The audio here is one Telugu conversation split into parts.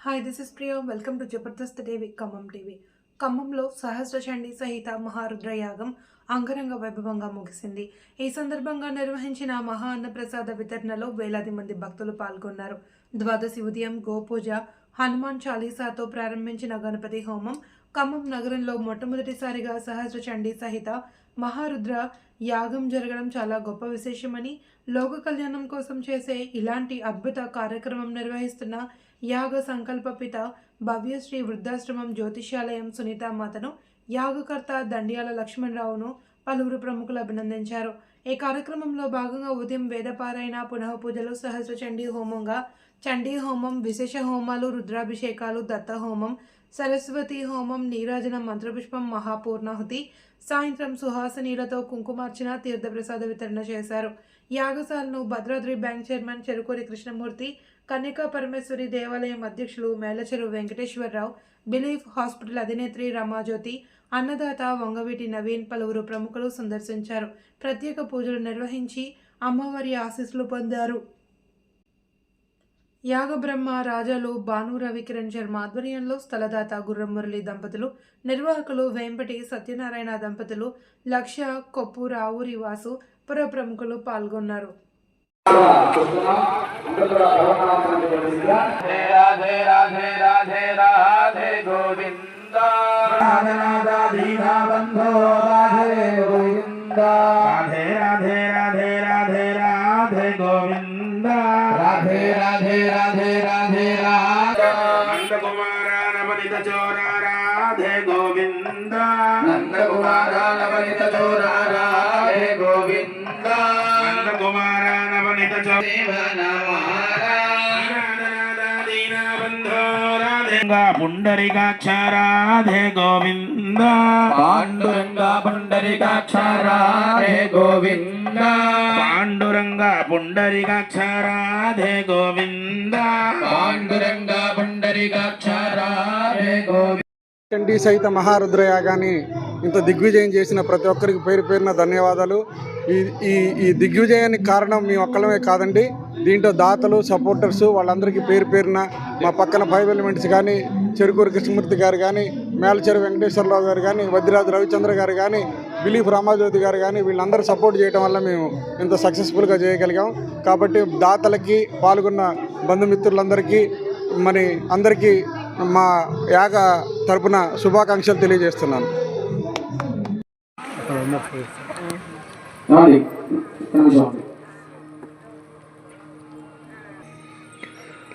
Hi this is Priya welcome to Jabardasth TV Khammam TV ఖమ్మంలో సహస్ర చండీ సహిత మహారుద్ర యాగం అంగరంగ వైభవంగా ముగిసింది ఈ సందర్భంగా నిర్వహించిన మహా అన్నప్రసాద వితరణలో వేలాది మంది భక్తులు పాల్గొన్నారు. ద్వాదశి ఉదయం గోపూజ హనుమాన్ చాలీసాతో ప్రారంభించిన గణపతి హోమం ఖమ్మం నగరంలో మొట్టమొదటిసారిగా సహస్ర చండీ సహిత మహారుద్ర యాగం జరగడం చాలా గొప్ప విశేషమని లోక కళ్యాణం కోసం చేసే ఇలాంటి అద్భుత కార్యక్రమం నిర్వహిస్తున్న యాగ సంకల్పపిత భవ్యశ్రీ వృద్ధాశ్రమం జ్యోతిష్యాలయం సునీత మాతను యాగకర్త దండియాల లక్ష్మణరావును పలువురు ప్రముఖులు అభినందించారు. ఈ కార్యక్రమంలో భాగంగా ఉదయం వేదపారాయణ పునః పూజలు సహస్ర చండీ హోమంగా చండీ హోమం విశేష హోమాలు రుద్రాభిషేకాలు దత్త హోమం సరస్వతి హోమం నీరాజన మంత్రపుష్పం మహాపూర్ణాహుతి సాయంత్రం సుహాసనీలతో కుంకుమార్చన తీర్థప్రసాద వితరణ చేశారు. యాగశాలను భద్రాద్రి బ్యాంక్ చైర్మన్ చెరుకూరి కృష్ణమూర్తి కన్యకా పరమేశ్వరి దేవాలయం అధ్యక్షులు మేలచెరు వెంకటేశ్వరరావు బిలీఫ్ హాస్పిటల్ అధినేత్రి రమాజ్యోతి అన్నదాత వంగవీటి నవీన్ పలువురు ప్రముఖులు సందర్శించారు. ప్రత్యేక పూజలు నిర్వహించి అమ్మవారి ఆశీస్సులు పొందారు. యాగబ్రహ్మ రాజాలు భాను రవికిరణ్ శర్మ ఆధ్వర్యంలో స్థలదాత గుర్రం మురళి దంపతులు నిర్వాహకులు వేంపటి సత్యనారాయణ దంపతులు లక్ష్య కొప్పు రావురి వాసు పుర ప్రముఖులు పాల్గొన్నారు రాధే రాధే రాధే రాధే రాధే రాధే రాధే. రాధే నందకుమార నవనిత చోర రాధే గోవింద. నందకుమార నవనిత చోర రాధే గోవింద. నందకుమార నవనిత చోర పుండరికాక్ష రాధే గోవింద. పాండురంగ పుండరికాక్ష రాధే గోవింద. పాండురంగ పుండరికాక్ష రాధే గోవింద. పాండురంగ పుండరికాక్ష రాధే గోవింద. చండీ సహిత మహారుద్రయాగాన్ని ఇంత దిగ్విజయం చేసిన ప్రతి ఒక్కరికి పేరు పేరున ధన్యవాదాలు. ఈ ఈ ఈ దిగ్విజయానికి కారణం మీ ఒక్కలమే కాదండి. దీంట్లో దాతలు సపోర్టర్స్ వాళ్ళందరికీ పేరు పేరున మా పక్కన ఫైవ్ ఎలిమెంట్స్ కానీ చెరుకూరు కృష్ణమూర్తి గారు కానీ మేలచెరు వెంకటేశ్వరరావు గారు కానీ వద్దిరాజు రవిచంద్ర గారు కానీ బిలీఫ్ రామాజ్యోతి గారు కానీ వీళ్ళందరూ సపోర్ట్ చేయడం వల్ల మేము ఇంత సక్సెస్ఫుల్గా చేయగలిగాం. కాబట్టి దాతలకి పాల్గొన్న బంధుమిత్రులందరికీ మరి అందరికీ మా యాగ తరపున శుభాకాంక్షలు తెలియజేస్తున్నాను.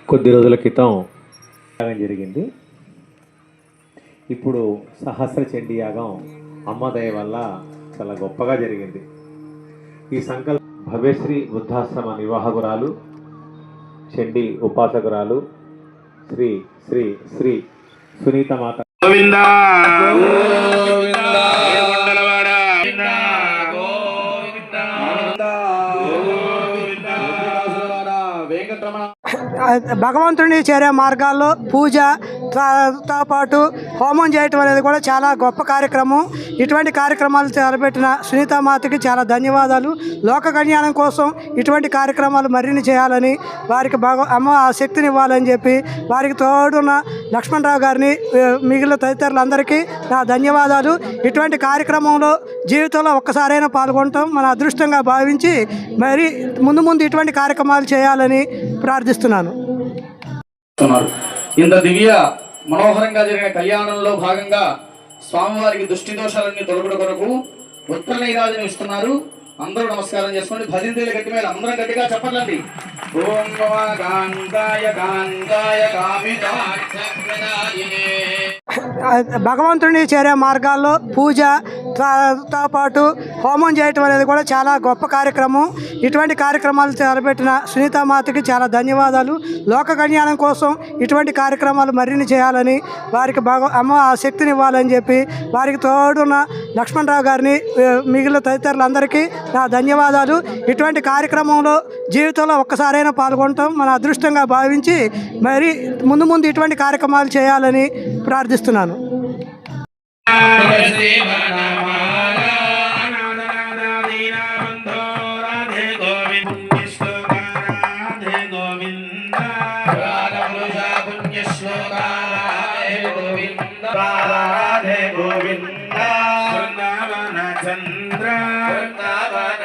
కొద్ది రోజుల క్రితం యాగం జరిగింది. ఇప్పుడు సహస్ర చండీ యాగం అమ్మదయ వల్ల చాలా గొప్పగా జరిగింది. ఈ సంకల్ప భవ్యశ్రీ వృద్ధాశ్రమ నిర్వాహకురాలు చండీ ఉపాసకురాలు శ్రీ శ్రీ శ్రీ సునీత మాత. గోవింద! ఏడుకొండలవాడ గోవింద! గోవింద! వెంకటరమణ. భగవంతుని చేరే మార్గాల్లో పూజ తో పాటు హోమం చేయటం అనేది కూడా చాలా గొప్ప కార్యక్రమం. ఇటువంటి కార్యక్రమాలు తలపెట్టిన సునీతామాతకి చాలా ధన్యవాదాలు. లోక కళ్యాణం కోసం ఇటువంటి కార్యక్రమాలు మరిన్ని చేయాలని వారికి భగ అమ్మ శక్తిని ఇవ్వాలని చెప్పి వారికి తోడున్న లక్ష్మణరావు గారిని మిగిలిన తదితరులందరికీ నా ధన్యవాదాలు. ఇటువంటి కార్యక్రమంలో జీవితంలో ఒక్కసారైనా పాల్గొనటం మన అదృష్టంగా భావించి మరి ముందు ముందు ఇటువంటి కార్యక్రమాలు చేయాలని ప్రార్థిస్తున్నాను. ఇంత దివ్య మనోహరంగా జరిగిన కళ్యాణంలో భాగంగా స్వామివారికి దృష్టి దోషాలన్నీ తొలగడం కొరకు ఉత్తర నైరాజును ఇస్తున్నారు. అందరూ నమస్కారం చేసుకోండి భజంతీల గట్టి మీద అందరం గట్టిగా చెప్పట్లండి ఓం నమ కాంతాయ కాంతాయ భగవంతుని చేరే మార్గాల్లో పూజ తో పాటు హోమం చేయటం అనేది కూడా చాలా గొప్ప కార్యక్రమం. ఇటువంటి కార్యక్రమాలు తలపెట్టిన సునీతామాతకి చాలా ధన్యవాదాలు. లోక కళ్యాణం కోసం ఇటువంటి కార్యక్రమాలు మరిన్ని చేయాలని వారికి భగ అమ్మ ఆ శక్తిని ఇవ్వాలని చెప్పి వారికి తోడున్న లక్ష్మణరావు గారిని మిగిలిన తదితరులందరికీ నా ధన్యవాదాలు. ఇటువంటి కార్యక్రమంలో జీవితంలో ఒక్కసారైనా పాల్గొనటం మన అదృష్టంగా భావించి మరి ముందు ముందు ఇటువంటి కార్యక్రమాలు చేయాలని ప్రార్థిస్తున్నాను. రాధే గోవింద రాధపురుష పుణ్యశ్లోక రాధే గోవింద రాధే గోవింద బృందావన చంద్ర బృందావన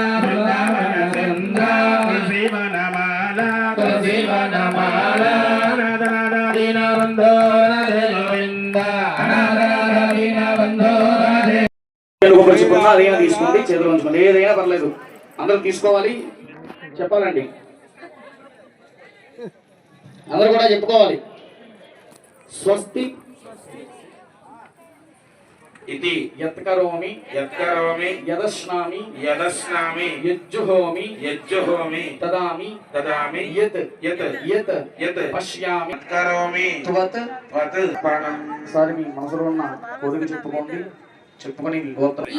ఉందా అదైనా తీసుకోండి చేతిలో ఉంచుకోండి ఏదైనా పర్లేదు. అందరూ తీసుకోవాలి. చెప్పాలండి. అందరూ కూడా చెప్పుకోవాలి. స్వస్తి. ఇది యత్కరోమి యత్కరోమి యదశ్నామి యదస్నామి యజ్జుహోమి యజ్జుహోమి దదామి దదామి యత్ యత్ యత్ యత్ పశ్యామి యత్కరోమి త్వత్ వత్ పణం. ఒకసారి మీ మనసులో ఉన్న కోరిక చెప్పుకోండి. చెప్పుకొని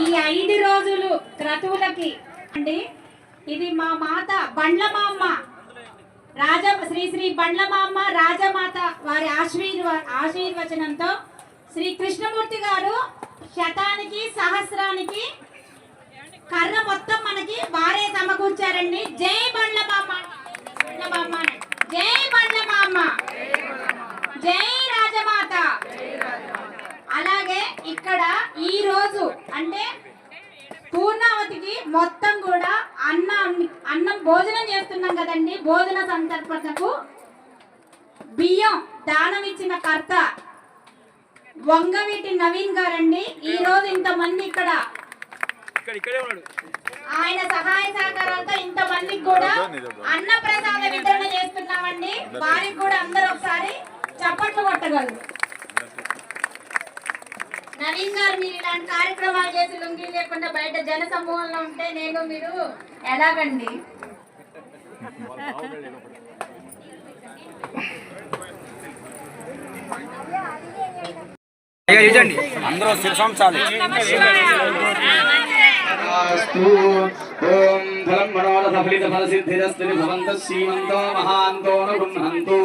ఈ ఐదు రోజులు క్రతువులకి అండి. ఇది మా మాత బండ్లమామ్మ రాజ శ్రీ శ్రీ మామ్మ రాజమాత వారి ఆశీర్వ ఆశీర్వచనంతో శ్రీ కృష్ణమూర్తి గారు శతానికి సహస్రానికి కర్ర మొత్తం మనకి వారే సమకూర్చారండి. జై బండ్ల మామ్మ జై బండ్లమామ్మ జై రాజమాత. ఈ రోజు అంటే పూర్ణావతికి మొత్తం కూడా అన్నం అన్నం భోజనం చేస్తున్నాం కదండి. భోజన సందర్భకు బియ్యం దానం ఇచ్చిన కర్త వంగవీటి నవీన్ గారండి. ఈ రోజు ఇంతమంది ఇక్కడ ఆయన సహాయ సహకారాలతో ఇంతమందికి కూడా అన్న ప్రసాద వితరణ చేస్తున్నామండి. వారికి కూడా అందరూ ఒకసారి చప్పట్లు కొట్టగలరు. నవీన్ గారు మీరు ఇలాంటి కార్యక్రమాలు చేసి లుంగి లేకుండా బయట జన సమూహంలో ఉంటే నేను మీరు ఎలాగండి? ఓం మనోరథ ఫలిత ఫల సిద్ధిరస్తు భవంత శ్రీమంతో మహాంతో గృహంతు